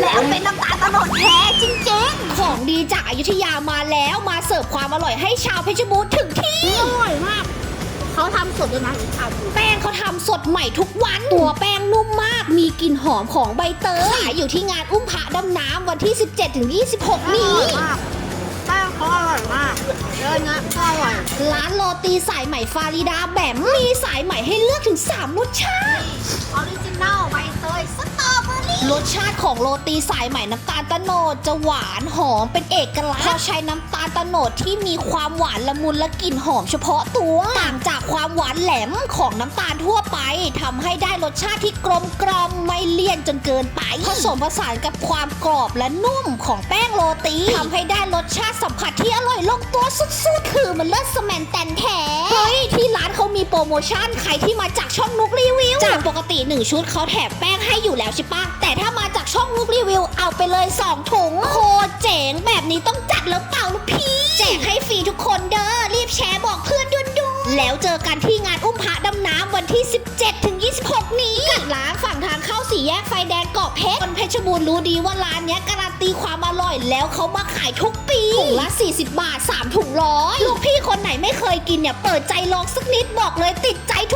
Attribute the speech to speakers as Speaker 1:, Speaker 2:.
Speaker 1: แล้วเป็นน้ำตาลตะโนดแท้จริง
Speaker 2: ของดีจากอายุทยามาแล้วมาเสิร์ฟความอร่อยให้ชาวเพชรบูรณ์ถึงที่
Speaker 1: ๆอร่อยมาก เขาทำสดด้วยนะทำ
Speaker 2: แป้งเขาทำสดใหม่ทุกวัน ตัวแป้งนุ่มมาก มีกลิ่นหอมของใบเตย ขายอยู่ที่งานอุ้มพระดำน้ำวันที่ 17ถึง26 นี้
Speaker 1: มากแป้งเขาอร่อยมากเดินนะก็อร่อย
Speaker 2: ร้านโรตีสายใหม่ฟาริดาแบมมีสายใหม่ให้เลือกถึง 3รสชาติ
Speaker 1: รส
Speaker 2: ชาติของโรตีสายใหม่น้ำตาลตะโนดจะหวานหอมเป็นเอกลักษณ์เพราใช้น้ำตาลตะโนดที่มีความหวานละมุนและกลิ่นหอมเฉพาะตัว ต่างจากความหวานแหลมของน้ำตาลทั่วไปทำให้ได้รสชาติที่กลมกล่อมไม่เลี่ยนจนเกินไปผสมผสานกับความกรอบและนุ่มของแป้งโรตีทำให้ได้รสชาติสัมผัสที่อร่อยลงตัวสุดๆคือมันเลิศสแมนแตนแท้ มีโปรโมชั่นใครที่มาจากช่องนุกรีวิว จากปกติ 1 ชุดเขาแถมแป้งให้อยู่แล้วใช่ปะแต่ถ้ามาจากช่องนุกรีวิว เอาไปเลย 2 ถุงโคตรเจ๋งแบบนี้ต้องจัดแล้วเปล่าลูกพี่แจกให้ฟรีทุกคนเด้อรีบแชร์บอกเพื่อนด่วนๆแล้วเจอกันที่งานอุ้มพระดำน้ำวันที่ 17ถึง26 นี้กัดร้านฝั่งทางเข้าสี่แยกไฟแดงเกาะเพชรคนเพชรบูรณ์รู้ดีว่าร้านเนี้ยการันตีความอร่อย แล้วเขามาขายทุกปีถุงละ 40 บาท 3 ถุงร้อยลูกพี่คนไหนไม่เคยกินเนี่ย เปิดใจลองสักนิดบอกเลยติดใจทุกคน